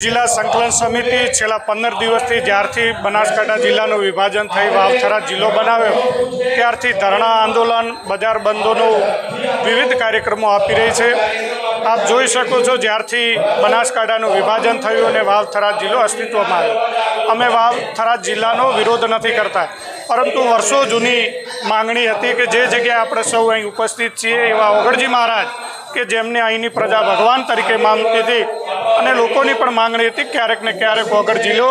જિલ્લા સંકલન સમિતિ છેલ્લા પંદર દિવસથી જ્યારથી બનાસકાંઠા જિલ્લાનું વિભાજન થઈ, વાવથરા જિલ્લો બનાવ્યો, ત્યારથી ધરણા આંદોલન, બજાર બંધોનું વિવિધ કાર્યક્રમો આપી રહી છે. આપ જોઈ શકો છો જ્યારથી બનાસકાંઠાનું વિભાજન થયું અને વાવથરા જિલ્લો અસ્તિત્વમાં આવ્યો. અમે વાવથરા જિલ્લાનો વિરોધ નથી કરતા, પરંતુ વર્ષો જૂની માંગણી હતી કે જે જગ્યાએ આપણે સૌ અહીં ઉપસ્થિત છીએ એવા ઓગળજી મહારાજ કે જેમને અહીંની પ્રજા ભગવાન તરીકે માનતી હતી. અને લોકોની પણ માંગણી હતી ક્યારેક ને ક્યારેક ઓગળ જિલ્લો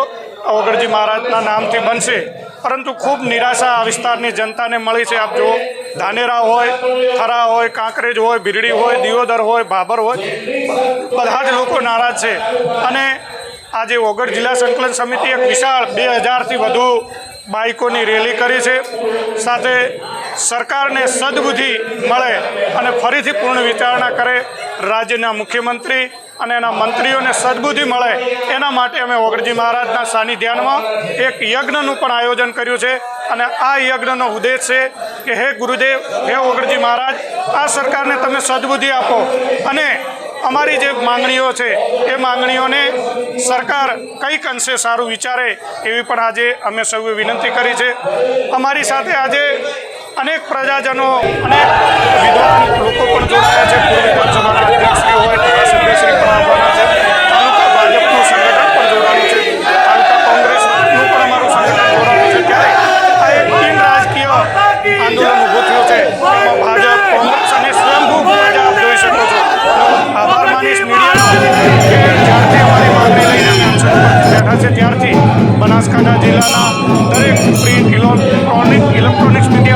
ઓગળજી મહારાજના નામથી બનશે. પરંતુ ખૂબ નિરાશા આ વિસ્તારની જનતાને મળી છે. આપ જુઓ, ધાનેરા હોય, થરા હોય, કાંકરેજ હોય બીરડી હોય, દિયોદર હોય ભાભર હોય, બધા જ લોકો નારાજ છે. અને આજે ઓગળ જિલ્લા સંકલન સમિતિ એક વિશાળ બે હજારથી વધુ બાઇકોની રેલી કરી છે. સાથે સરકારને સદબુદ્ધિ મળે અને ફરીથી પૂર્ણ વિચારણા કરે, રાજ્યના મુખ્યમંત્રી અને એના મંત્રીઓને સદબુદ્ધિ મળે, એના માટે અમે ઓગળજી મહારાજના સાનિધ્યાનમાં એક યજ્ઞનું પણ આયોજન કર્યું છે. અને આ યજ્ઞનો ઉદ્દેશ છે કે હે ગુરુદેવ, હે ઓગળજી મહારાજ, આ સરકારને તમે સદબુદ્ધિ આપો. અને અમારી જે માંગણીઓ છે, એ માંગણીઓને સરકાર કંઈક અંશે સારું વિચારે એવી પણ આજે અમે સૌએ વિનંતી કરી છે. અમારી સાથે આજે અનેક પ્રજાજનો અનેક વિદ્વાન લોકો પણ જોડાયા છે. પૂર્વ વિધાનસભાના અધ્યક્ષશ્રી હોય, ધારાસભ્યશ્રી પણ આવવાના છે. તાલુકા ભાજપનું સંગઠન પણ જોડાયું છે. તાલુકા કોંગ્રેસનું પણ અમારું સંગઠન જોડાયું છે. ત્યારે આ એક બિન રાજકીય આંદોલન ઊભું થયું છે. એમાં ભાજપ, કોંગ્રેસ અને સ્વયંભૂ પ્રજા આપ જોઈ શકો છો. આભાર માનીશ મીડિયાનો જ્યારથી અમારી માંગણી લઈને અમે અનશન બેઠા છે ત્યારથી બનાસકાંઠા જિલ્લાના દરેક પ્રિન્ટ ઇલેક્ટ્રોનિક ઇલેક્ટ્રોનિક્સ મીડિયા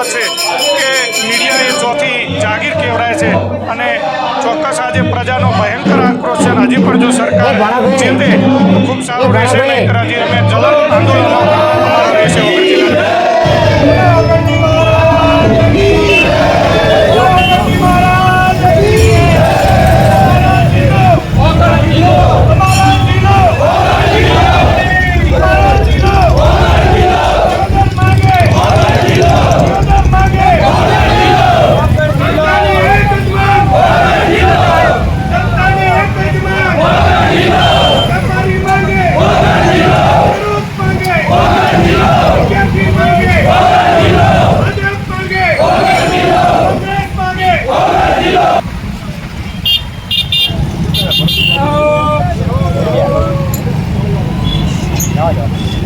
હંમેશા છે કે મીડિયા ચોથી જાગીર કહેવાય છે અને ચોક્કસ આજે પ્રજાનો ભયંકર આક્રોશ છે હજી પણ જો સરકાર જે ખૂબ સારું રહેશે. નહીં હજી અમે જલન આંદોલનો અમારા Joo, joo.